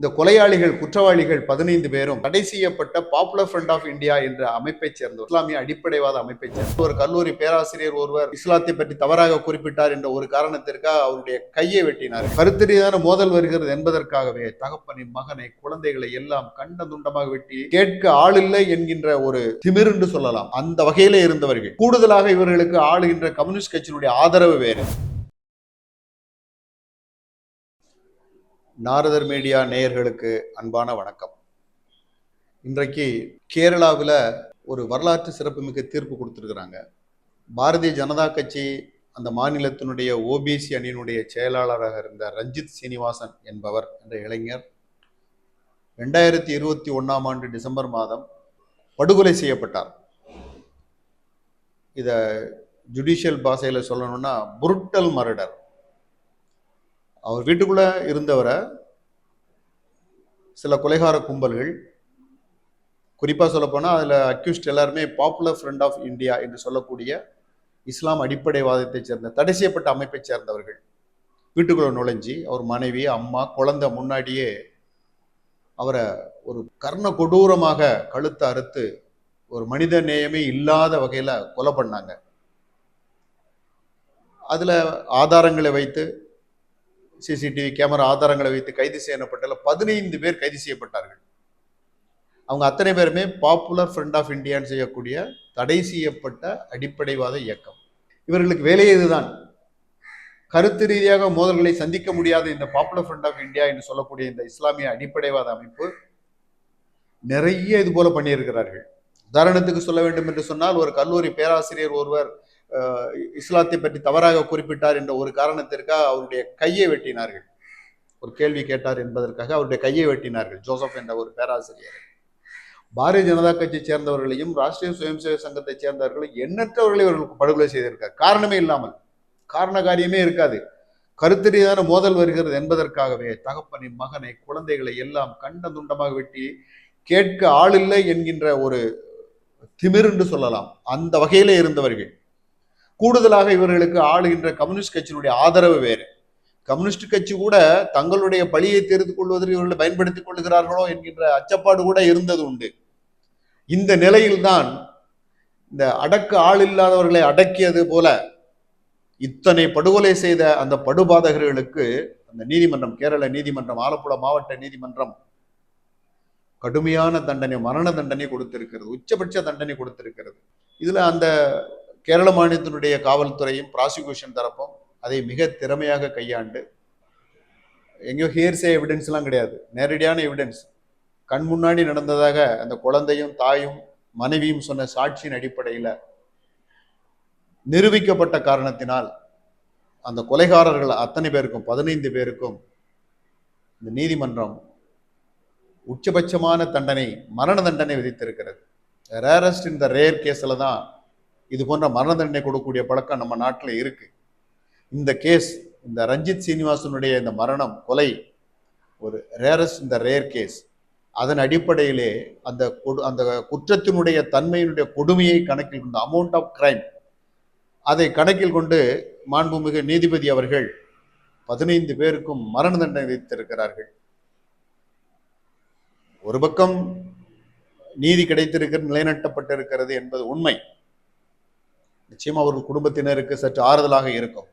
இந்த கொலையாளிகள் குற்றவாளிகள் பதினைந்து பேரும் தடை செய்யப்பட்ட பாப்புலர் ஃப்ரண்ட் ஆஃப் இந்தியா என்ற அமைப்பைச் சேர்ந்தவர் இஸ்லாமிய அடிப்படைவாத அமைப்பைச் சேர்ந்த ஒரு கல்லூரி பேராசிரியர் ஒருவர் இஸ்லாத்தை பற்றி தவறாக குறிப்பிட்டார் என்ற ஒரு காரணத்திற்காக அவருடைய கையை வெட்டினார். கருத்து மோதல் வருகிறது என்பதற்காகவே தகப்பனின் மகனை குழந்தைகளை எல்லாம் கண்ட துண்டமாக வெட்டி கேட்க ஆளில்லை என்கின்ற ஒரு திமிர் என்று சொல்லலாம். அந்த வகையிலே இருந்தவர்கள். கூடுதலாக இவர்களுக்கு ஆளுகின்ற கம்யூனிஸ்ட் கட்சியினுடைய ஆதரவு வேறு. நாரதர் மீடியா நேயர்களுக்கு அன்பான வணக்கம். இன்றைக்கு கேரளாவில் ஒரு வரலாற்று சிறப்புமிக்க தீர்ப்பு கொடுத்துருக்குறாங்க. பாரதிய ஜனதா கட்சி அந்த மாநிலத்தினுடைய ஓபிசி அணியினுடைய செயலாளராக இருந்த ரஞ்சித் சீனிவாசன் என்பவர் என்ற இளைஞர் ரெண்டாயிரத்தி இருபத்தி ஒன்றாம் ஆண்டு டிசம்பர் மாதம் படுகொலை செய்யப்பட்டார். இதை ஜுடிஷியல் பாஷையில் சொல்லணும்னா புருட்டல் மர்டர் அவர் வீட்டுக்குள்ளே இருந்தவரை சில கொலைகார கும்பல்கள் குறிப்பாக சொல்லப்போனால் அதில் அக்யூஸ்ட் எல்லாருமே பாப்புலர் ஃப்ரண்ட் ஆஃப் இந்தியா என்று சொல்லக்கூடிய இஸ்லாம் அடிப்படைவாதத்தைச் சேர்ந்த தடை செய்யப்பட்ட அமைப்பைச் சேர்ந்தவர்கள். வீட்டுக்குள்ள நுழைஞ்சி அவர் மனைவி அம்மா குழந்தை முன்னாடியே அவரை ஒரு கர்ண கொடூரமாக கழுத்தை அறுத்து ஒரு மனித நேயமே இல்லாத வகையில் கொலை பண்ணாங்க. அதில் ஆதாரங்களை வைத்து சிசிடிவி கேமரா ஆதாரங்களை வைத்து கைது செய்யப்பட்டல பதினைந்து பேர் கைது செய்யப்பட்டார்கள். அவங்க அத்தனை பேருமே பாப்புலர் ஃப்ரெண்ட் ஆஃப் இந்தியான்னு செய்யக்கூடிய தடை செய்யப்பட்ட அடிப்படைவாத இயக்கம். இவர்களுக்கு வேலையே இதுதான். கருத்து ரீதியாக மோதல்களை சந்திக்க முடியாத இந்த பாப்புலர் ஃப்ரண்ட் ஆஃப் இந்தியா என்று சொல்லக்கூடிய இந்த இஸ்லாமிய அடிப்படைவாத அமைப்பு நிறைய இது போல பண்ணியிருக்கிறார்கள். உதாரணத்துக்கு சொல்ல வேண்டும் என்று சொன்னால் ஒரு கல்லூரி பேராசிரியர் ஒருவர் இஸ்லாத்தை பற்றி தவறாக குறிப்பிட்டார் என்ற ஒரு காரணத்திற்காக அவருடைய கையை வெட்டினார்கள். ஒரு கேள்வி கேட்டார் என்பதற்காக அவருடைய கையை வெட்டினார்கள் ஜோசப் என்ற ஒரு பேராசிரியர். பாரதிய ஜனதா கட்சியை சேர்ந்தவர்களையும் ராஷ்டிரிய சுயம் சேவை சங்கத்தை சேர்ந்தவர்களையும் எண்ணற்றவர்களை இவர்களுக்கு படுகொலை செய்திருக்கார். காரணமே இல்லாமல் காரண காரியமே இருக்காது. கருத்து மோதல் வருகிறது என்பதற்காகவே தகப்பனின் மகனை குழந்தைகளை எல்லாம் கண்ட துண்டமாக வெட்டி கேட்க ஆளில்லை என்கின்ற ஒரு திமிர் என்று சொல்லலாம். அந்த வகையிலே இருந்தவர்கள். கூடுதலாக இவர்களுக்கு ஆளுகின்ற கம்யூனிஸ்ட் கட்சியினுடைய ஆதரவு வேறு. கம்யூனிஸ்ட் கட்சி கூட தங்களுடைய பழியை தெரிந்து கொள்வதற்கு இவர்களை பயன்படுத்திக் கொள்கிறார்களோ என்கின்ற அச்சப்பாடு கூட இருந்தது உண்டு. இந்த நிலையில்தான் இந்த அடக்க ஆள் இல்லாதவர்களை அடக்கியது போல இத்தனை படுகொலை செய்த அந்த படுபாதகர்களுக்கு அந்த நீதிமன்றம் கேரள நீதிமன்றம் ஆலப்புழ மாவட்ட நீதிமன்றம் கடுமையான தண்டனை மரண தண்டனை கொடுத்திருக்கிறது உச்சபட்ச தண்டனை கொடுத்திருக்கிறது. இதுல அந்த கேரள மாநிலத்தினுடைய காவல்துறையும் ப்ராசிக்யூஷன் தரப்பும் அதை மிக திறமையாக கையாண்டு எங்கேயோ ஹியர்சே எவிடன்ஸ்லாம் கிடையாது. நேரடியான எவிடன்ஸ் கண் முன்னாடி நடந்ததாக அந்த குழந்தையும் தாயும் மனைவியும் சொன்ன சாட்சியின் அடிப்படையில் நிரூபிக்கப்பட்ட காரணத்தினால் அந்த கொலைகாரர்கள் அத்தனை பேருக்கும் பதினைந்து பேருக்கும் இந்த நீதிமன்றம் உச்சபட்சமான தண்டனை மரண தண்டனை விதித்திருக்கிறது. ரேரஸ்ட் இந்த ரேர் கேஸில் தான் இது போன்ற மரண தண்டனை கொடுக்கக்கூடிய பழக்கம் நம்ம நாட்டில் இருக்கு. இந்த கேஸ் இந்த ரஞ்சித் சீனிவாசனுடைய இந்த மரணம் கொலை ஒரு ரேரஸ்ட் இந்த ரேர் கேஸ் அதன் அடிப்படையிலே அந்த அந்த குற்றத்தினுடைய தன்மையினுடைய கொடுமையை கணக்கில் கொண்டு அமௌண்ட் ஆஃப் கிரைம் அதை கணக்கில் கொண்டு மாண்புமிகு நீதிபதி அவர்கள் பதினைந்து பேருக்கும் மரண தண்டனை விதித்திருக்கிறார்கள். ஒரு பக்கம் நீதி கிடைத்திருக்கிறது நிலைநாட்டப்பட்டிருக்கிறது என்பது உண்மை. நிச்சயம் அவர்கள் குடும்பத்தினருக்கு சற்று ஆறுதலாக இருக்கும்.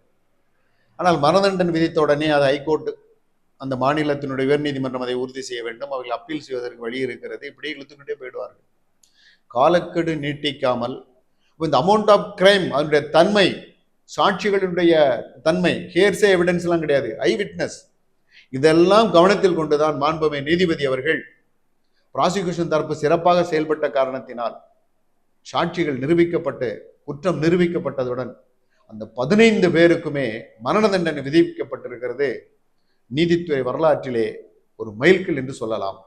ஆனால் மரணதண்டன் விதித்த உடனே அது ஹைகோர்ட் அந்த மாநிலத்தினுடைய உயர்நீதிமன்றம் அதை உறுதி செய்ய வேண்டும். அவர்கள் அப்பீல் செய்வதற்கு வழி இருக்கிறது. இப்படி இழுத்துக்கிட்டே போயிடுவார்கள். காலக்கெடு நீட்டிக்காமல் இந்த அமௌண்ட் ஆஃப் கிரைம் அதனுடைய தன்மை சாட்சிகளினுடைய தன்மை ஹேர்ஸே எவிடன்ஸ்லாம் கிடையாது. ஐ விட்னஸ் இதெல்லாம் கவனத்தில் கொண்டுதான் மாண்புமை நீதிபதி அவர்கள் ப்ராசிக்யூஷன் தரப்பு சிறப்பாக செயல்பட்ட காரணத்தினால் சாட்சிகள் நிரூபிக்கப்பட்டு குற்றம் நிரூபிக்கப்பட்டதுடன் அந்த பதினைந்து பேருக்குமே மரண தண்டனை விதிக்கப்பட்டிருக்கிறது நீதித்துறை வரலாற்றிலே ஒரு மைல்கல் என்று சொல்லலாம்.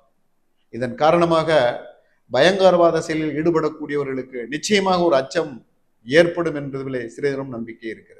இதன் காரணமாக பயங்கரவாத செயலில் ஈடுபடக்கூடியவர்களுக்கு நிச்சயமாக ஒரு அச்சம் ஏற்படும் என்பதிலே சிறிதரும் நம்பிக்கை இருக்கிறது.